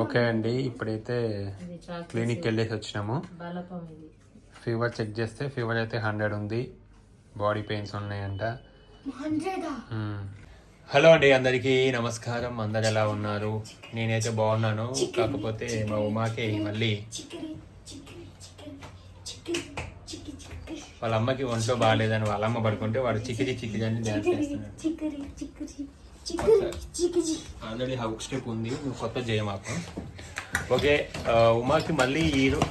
Okay అండి ఇప్పుడైతే clinic వెళ్ళేసి వచ్చినాము. ఫీవర్ చెక్ చేస్తే ఫీవర్ అయితే హండ్రెడ్ ఉంది. బాడీ పెయిన్స్ ఉన్నాయంట. హలో అండి అందరికీ నమస్కారం. అందరు ఎలా ఉన్నారు? నేనైతే బాగున్నాను. కాకపోతే మా ఉమాకి మళ్ళీ వాళ్ళ అమ్మకి ఒంట్లో బాగాలేదని వాళ్ళ అమ్మ పడుకుంటే వాడు చిక్కిది చిక్కిది అని డ్యాన్స్ చేస్తున్నాడు. ఆల్రెడీ హౌక్ స్టెప్ ఉంది నువ్వు కొత్త చేయ మాకు ఓకే ఉమాకి మళ్ళీ ఈ రో-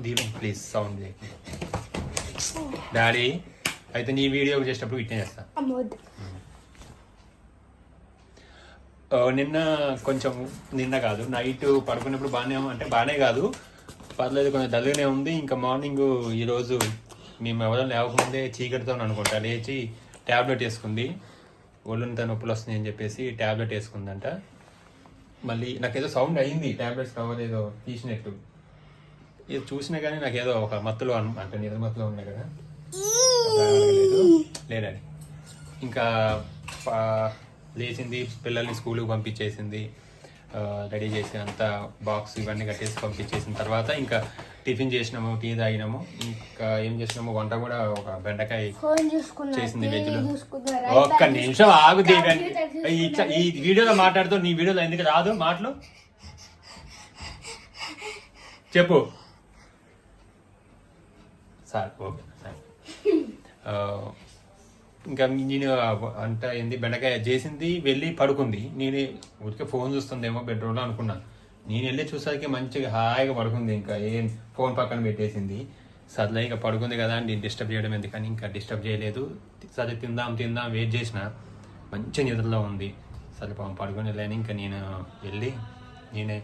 దీని ప్లీజ్ సౌండ్ డాడీ అయితే నీ వీడియో చేసేటప్పుడు ఇట్నే చేస్తా నిన్న కొంచెం నిన్న కాదు నైట్ పడుకున్నప్పుడు బాగానే అంటే బాగానే కాదు పర్లేదు కొంచెం డల్గానే ఉంది ఇంకా మార్నింగ్ ఈరోజు మేము ఎవరో లేవకముందే చీకటితో అనుకుంటా లేచి ట్యాబ్లెట్ వేసుకుంది ఒళ్ళంతా నొప్పులు వస్తున్నాయి అని చెప్పేసి ట్యాబ్లెట్ వేసుకుందంట. మళ్ళీ నాకేదో సౌండ్ అయింది ట్యాబ్లెట్స్ కవర్ ఏదో తీసినట్టు. ఇది చూసినా కానీ నాకేదో ఒక మత్తులో అన్- అంటే నిద్ర మత్తులో ఉన్నాయి కదా. లేదు లేదండి. ఇంకా లేచింది పిల్లల్ని స్కూల్కి పంపించేసింది. రెడీ చేసి అంతా బాక్స్ ఇవన్నీ కట్టేసి పంపించేసిన తర్వాత ఇంకా టిఫిన్ చేసినాము టీ తాగినాము. ఇంకా ఏం చేసినాము వంట కూడా ఒక బెండకాయ చేసింది వెజ్లో ఒక్క నిమిషం ఆగు ఇట్లా ఈ వీడియోలో మాట్లాడుతూ నీ వీడియోలో ఎందుకు రాదు? మాటలు చెప్పు. Sir okay sir. ఇంకా నేను అంట ఏంది బెండకాయ చేసింది వెళ్ళి పడుకుంది. నేను ఊరికే ఫోన్ చూస్తుందేమో బెడ్రూమ్లో అనుకున్నా. నేను వెళ్ళి చూసరికి మంచిగా హాయిగా పడుకుంది ఇంకా. ఏం ఫోన్ పక్కన పెట్టేసింది. సర్లే ఇంకా పడుకుంది కదా అని డిస్టర్బ్ చేయడం ఎందుకని ఇంకా డిస్టర్బ్ చేయలేదు. సరే తిందాం తిందాం వెయిట్ చేసిన. మంచి నిద్రలో ఉంది. సరే పాపం పడుకొని వెళ్ళాను ఇంకా నేను వెళ్ళి నేనే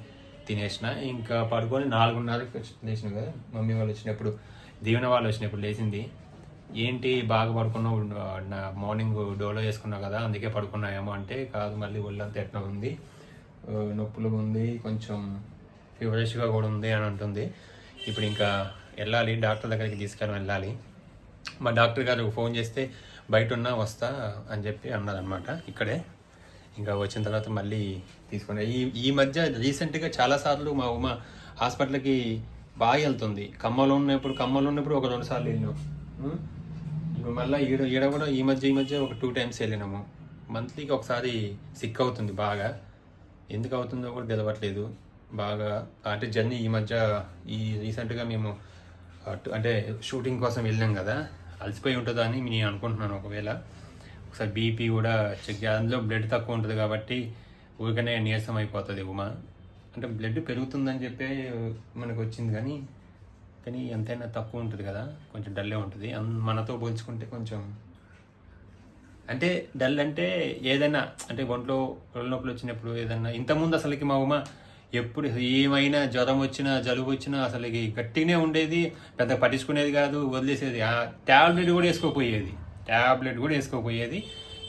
తినేసిన. ఇంకా పడుకొని నాలుగున్నరకు లేచిన కదా మమ్మీ వాళ్ళు వచ్చినప్పుడు దీవెన వాళ్ళు వచ్చినప్పుడు లేచింది. ఏంటి బాగా పడుకున్నావు? మార్నింగ్ డోలో వేసుకున్నావు కదా అందుకే పడుకున్నాయేమో అంటే కాదు మళ్ళీ ఒళ్ళంతా ఎట్లా ఉంది? నొప్పులు ఉంది కొంచెం ఫీవరిష్గా కూడా ఉంది అని అంటుంది. ఇప్పుడు ఇంకా వెళ్ళాలి డాక్టర్ దగ్గరికి తీసుకొని వెళ్ళాలి. మా డాక్టర్ గారు ఫోన్ చేస్తే బయట ఉన్నా వస్తా అని చెప్పి అన్నారనమాట ఇక్కడే. ఇంకా వచ్చిన తర్వాత మళ్ళీ తీసుకుని ఈ ఈ మధ్య రీసెంట్గా చాలాసార్లు మా ఉమ హాస్పిటల్కి బాగా వెళ్తుంది. కమ్మలో ఉన్నప్పుడు కమ్మలో ఉన్నప్పుడు ఒక రెండు సార్లు వెళ్ళినాం. ఇప్పుడు మళ్ళీ ఈడ ఈడ కూడా ఈ మధ్య ఈ మధ్య ఒక టూ టైమ్స్ వెళ్ళినాము. మంత్లీకి ఒకసారి సిక్ అవుతుంది బాగా. ఎందుకు అవుతుందో కూడా తెలవట్లేదు. బాగా అంటే జర్నీ ఈ మధ్య ఈ రీసెంట్గా మేము అటు అంటే షూటింగ్ కోసం వెళ్ళాం కదా. అలసిపోయి ఉంటుందా అని నేను అనుకుంటున్నాను ఒకవేళ. ఒకసారి బీపీ కూడా చెక్ చేయాలి. అందులో బ్లడ్ తక్కువ ఉంటుంది కాబట్టి ఊరికనే నీరసం అయిపోతుంది ఉమా. అంటే బ్లడ్ పెరుగుతుందని చెప్పే మనకు వచ్చింది కానీ కానీ ఎంతైనా తక్కువ ఉంటుంది కదా కొంచెం డల్లే ఉంటుంది. మనతో పోల్చుకుంటే కొంచెం అంటే డల్ అంటే ఏదైనా అంటే ఒంట్లో ఒళ్ళు నొప్పులు వచ్చినప్పుడు ఏదైనా ఇంతకుముందు అసలుకి మా ఉమ ఎప్పుడు ఏమైనా జ్వరం వచ్చినా జలుబు వచ్చినా అసలుకి గట్టిగానే ఉండేది పెద్ద పట్టించుకునేది కాదు వదిలేసేది. ఆ ట్యాబ్లెట్ కూడా వేసుకోపోయేది. ట్యాబ్లెట్ కూడా వేసుకోపోయేది.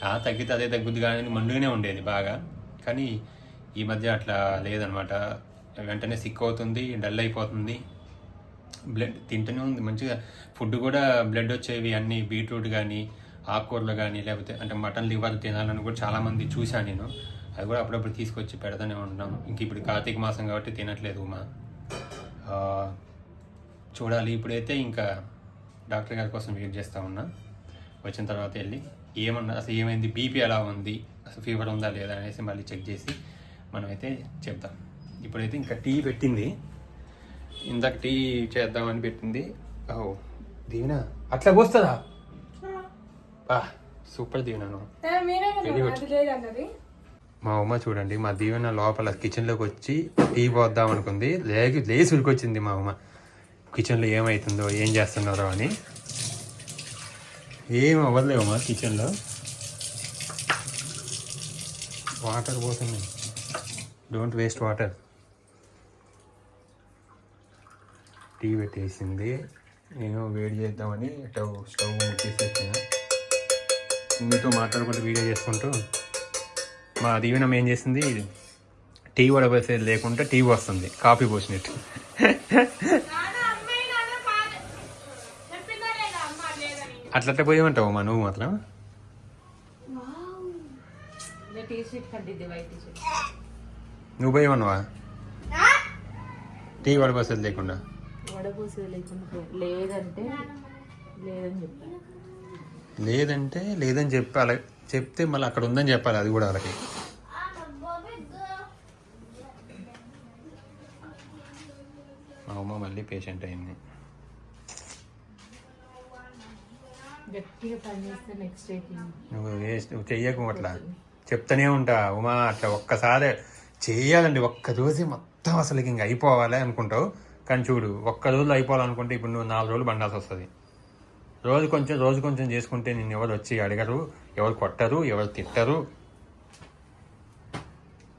ఆ తగ్గితే అదే తగ్గుద్ది కానీ మండుగానే ఉండేది బాగా. కానీ ఈ మధ్య అట్లా లేదనమాట వెంటనే సిక్ అవుతుంది డల్ అయిపోతుంది. బ్లడ్ తింటూనే ఉంది. మంచిగా ఫుడ్ కూడా బ్లడ్ వచ్చేవి అన్నీ బీట్రూట్ కానీ ఆకుకూరలు కానీ లేకపోతే అంటే మటన్ లివర్ తినాలని కూడా చాలామంది చూశాను నేను. అది కూడా అప్పుడప్పుడు తీసుకొచ్చి పెడతానే ఉంటున్నాను ఇంక ఇప్పుడు కార్తీక మాసం కాబట్టి తినట్లేదు ఉమా. చూడాలి. ఇప్పుడైతే ఇంకా డాక్టర్ గారి కోసం వెయిట్ చేస్తూ ఉన్నా. వచ్చిన తర్వాత వెళ్ళి ఏమన్నా అసలు ఏమైంది? బీపీ ఎలా ఉంది? అసలు ఫీవర్ ఉందా లేదా అనేసి మళ్ళీ చెక్ చేసి మనమైతే చెప్తాం. ఇప్పుడైతే ఇంకా టీ పెట్టింది. ఇందాక టీ చేద్దామని పెట్టింది. ఓ దీవెన? అట్లా పోస్తుందా? బా సూపర్ దీవెన నువ్వు. Very good. మా అమ్మ చూడండి మా దీవెన లోపల కిచెన్లోకి వచ్చి టీ పోద్దాం అనుకుంది. లేకి లేచి ఉరికొచ్చింది మా అమ్మ. కిచెన్లో ఏమవుతుందో ఏం చేస్తున్నారో అని. ఏం అవ్వలేవమ్మా కిచెన్లో వాటర్ పోతున్నాయి డోంట్ వేస్ట్ వాటర్ టీ పెట్టేసింది. నేను వేడి చేద్దామని స్టవ్ స్టవ్ తీసేసిన మీతో మాట్లాడుకుంటూ వీడియో చేసుకుంటూ మా దీవెనం ఏం చేసింది? టీ వడబోసేది లేకుండా టీ వస్తుంది కాఫీ పోసినట్టు. అట్లట్లా పోయేమంటావు మా నువ్వు మాత్రం? టీ నువ్వు పోయి టీ పడిపోతుంది లేకుండా. లేకుండా లేదంటే లేదని చెప్పాను లేదంటే లేదని చెప్పాలి. చెప్తే మళ్ళీ అక్కడ ఉందని చెప్పాలి. అది కూడా వాళ్ళకి. మా అమ్మ మళ్ళీ పేషెంట్ అయింది. నువ్వు నువ్వు చెయ్యకు అట్లా. చెప్తానే ఉంటా. ఉమా అట్లా ఒక్కసారి చెయ్యాలండి. ఒక్క రోజు మొత్తం అసలు ఇంక అయిపోవాలి అనుకుంటావు. కానీ చూడు ఒక్క రోజులో అయిపోవాలనుకుంటే ఇప్పుడు నువ్వు నాలుగు రోజులు బండాల్సి వస్తుంది. రోజు కొంచెం రోజు కొంచెం చేసుకుంటే నిన్ను ఎవరు వచ్చి అడగరు ఎవరు కొట్టరు ఎవరు తిట్టరు.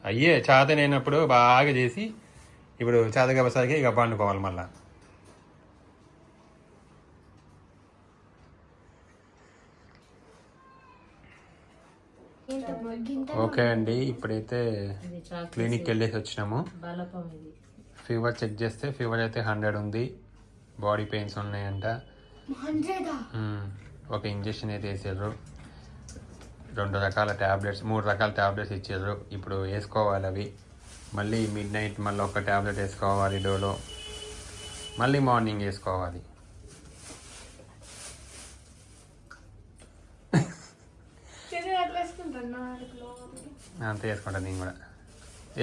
అయ్యే చేతనైనప్పుడు బాగా చేసి ఇప్పుడు చేతగా బసాకి ఇక పండుకోవాలి మళ్ళా. ఓకే అండి ఇప్పుడైతే క్లినిక్కి వెళ్ళేసి వచ్చినాము. ఫీవర్ చెక్ చేస్తే ఫీవర్ అయితే హండ్రెడ్ ఉంది. బాడీ పెయిన్స్ ఉన్నాయంట. ఒక ఇంజెక్షన్ అయితే వేసారు రెండు రకాల ట్యాబ్లెట్స్ మూడు రకాల ట్యాబ్లెట్స్ ఇచ్చారు ఇప్పుడు వేసుకోవాలి అవి. మళ్ళీ మిడ్ నైట్ మళ్ళీ ఒక ట్యాబ్లెట్ వేసుకోవాలి డోలో. మళ్ళీ మార్నింగ్ వేసుకోవాలి. అంతే వేసుకుంటాను నేను కూడా.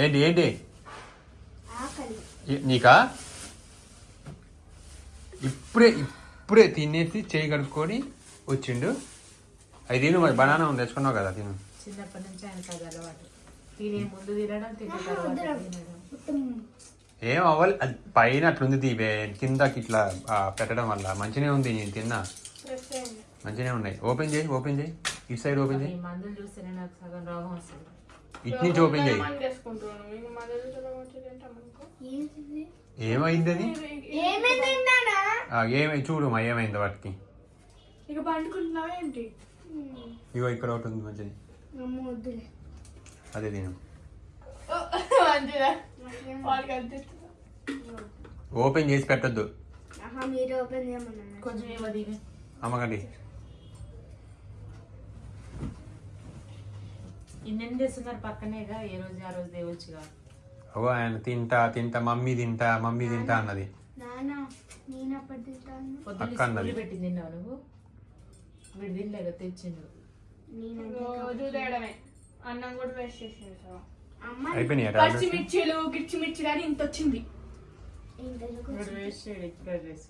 ఏంటి ఏంటి? నీకా? ఇప్పుడే ఇప్పుడే తినేసి చేయి కడుక్కొని వచ్చిండు. అది తిను మరి బనానా ఉంది తెచ్చుకున్నావు కదా తిను. చిన్నప్పటి నుంచి ఆయనకు అది అలవాటు. తినే ముందు తినడం తిన్న తర్వాత తినడం. ఏం అవ్వాలి అది పైన అట్లుంది తీవే కిందకి ఇట్లా పెట్టడం వల్ల. మంచిగానే ఉంది నేను తిన్నా. మంచిగానే ఉన్నాయి. ఓపెన్ చేయి ఓపెన్ చేయి. ఇటు సైడ్ ఓపెన్ చేయి. ఇటు నుంచి ఓపెన్ చేయి. ఏమైంది అది ఏమై చూడు మా ఏమైంది వాటికి. ఇక పండుకుంటున్నావా ఏంటి? ఇగో ఇక్కడ ఒకటి ఉంది మంచిది అదే తిను. ఓపెన్ చేసి పెట్టొద్దు. అమ్మకండి. ఇన్నెన్ని తెస్తున్నారు పక్కనేగా? ఏ రోజు ఆ రోజు తేవచ్చుగా ఓ ఆయన తింటా తింటా మమ్మీ తింటా మమ్మీ తింటా అన్నది. అక్క అన్నది. పెట్టి తిన్నావు నువ్వు? వీడు తినలేక తెచ్చిండు. రోజు తేడమే అన్నం కూడా వేస్ట్ చేసేసాం అమ్మ అయిపోయినాయి టాబ్లెట్స్? పచ్చిమిర్చిలు గిచ్చిమిర్చిలు అని ఇంత వచ్చింది. వీడు వేస్ట్ చేయడు ఇప్పుడే డ్రెస్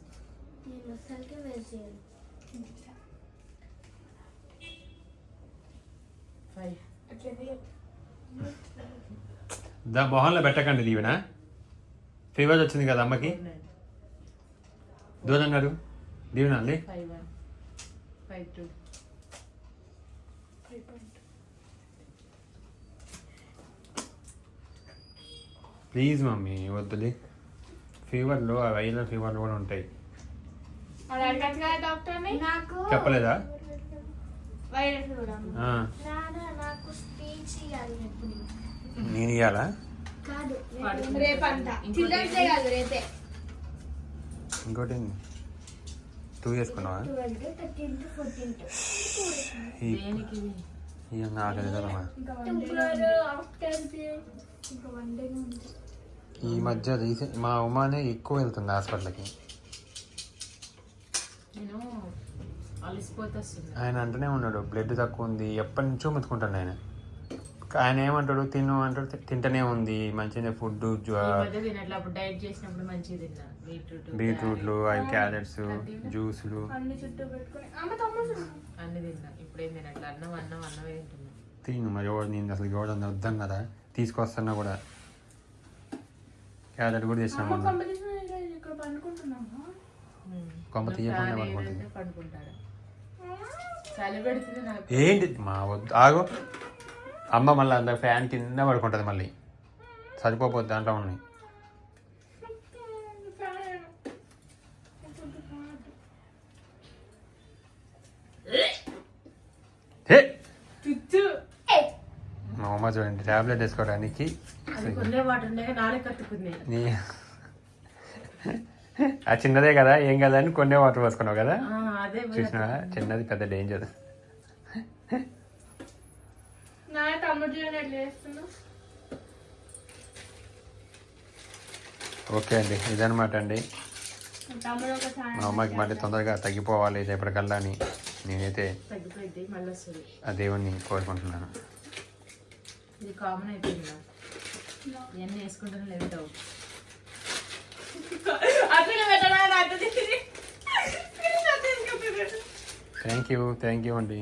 నేను దా మొహంలో పెట్టకండి దీవెన. ఫీవర్ వచ్చింది కదా అమ్మకి. దూరం గారు దీవెన అండి ప్లీజ్ మమ్మీ వద్దులే. ఫీవర్లో ఆ వైరల్ ఫీవర్లు కూడా ఉంటాయి. చెప్పలేదా? వైరస్ కూడా ఆ, నానా నాకు స్పీచ్ ఇవ్వాలి ఎప్పుడు? నేను రేపంతా ఇంకోటి టూ చేసుకున్నావా? ఈ- మధ్య రీసెంట్ మా ఉమానే ఎక్కువ వెళ్తుంది హాస్పిటల్కి. ఆయన అంటూనే ఉన్నాడు బ్లడ్ తక్కువ ఉంది ఎప్పటి నుంచో మెతుకుంటాడు ఆయన. ఆయన ఏమంటాడు? తిను అంటాడు. తింటూనే ఉంది. మంచిగా ఫుడ్ బీట్రూట్లు అవి క్యారెట్స్ జ్యూసులు. తిను మరి. ఎవరు నేను అసలు ఎవరు వద్దాం కదా? తీసుకొస్తున్నా కూడా. క్యారెట్ కూడా తెచ్చినా కొంప తీయకుండా పడుకుంటుంది. ఏంటి? మా వద్దు. ఆగు. అమ్మ మళ్ళీ అంత ఫ్యాన్ కింద పడుకుంటుంది మళ్ళీ. సరిపోతుంది దాంట్లో ఉన్నాయి. మా అమ్మ చూడండి ట్యాబ్లెట్ వేసుకోవడానికి. ఆ చిన్నదే కదా ఏం కదా అని కొన్నే వాటర్ పోసుకున్నావు కదా? ఆ, అదే పోయి చూసినా చిన్నది పెద్ద డేంజర్ నా తమ్ముడు చూడండి ఎట్లా చేస్తున్నావు ఓకే అండి ఇదనమాట అండి. మా అమ్మకి మళ్ళీ తొందరగా తగ్గిపోవాలి రేపటికల్లా అని నేనైతే ఆ దేవుణ్ణి కోరుకుంటున్నాను. ఇది కామన్ అయిపోయింది. ఇవన్నీ వేసుకుంటాను లేదు థ్యాంక్ యూ థ్యాంక్ యూ అండి.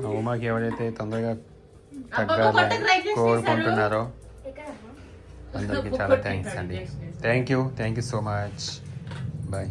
మా ఉమాకి ఎవరైతే తొందరగా తగ్గాలని కోరుకుంటున్నారో అందరికీ చాలా థ్యాంక్స్ అండి thank you thank you so much bye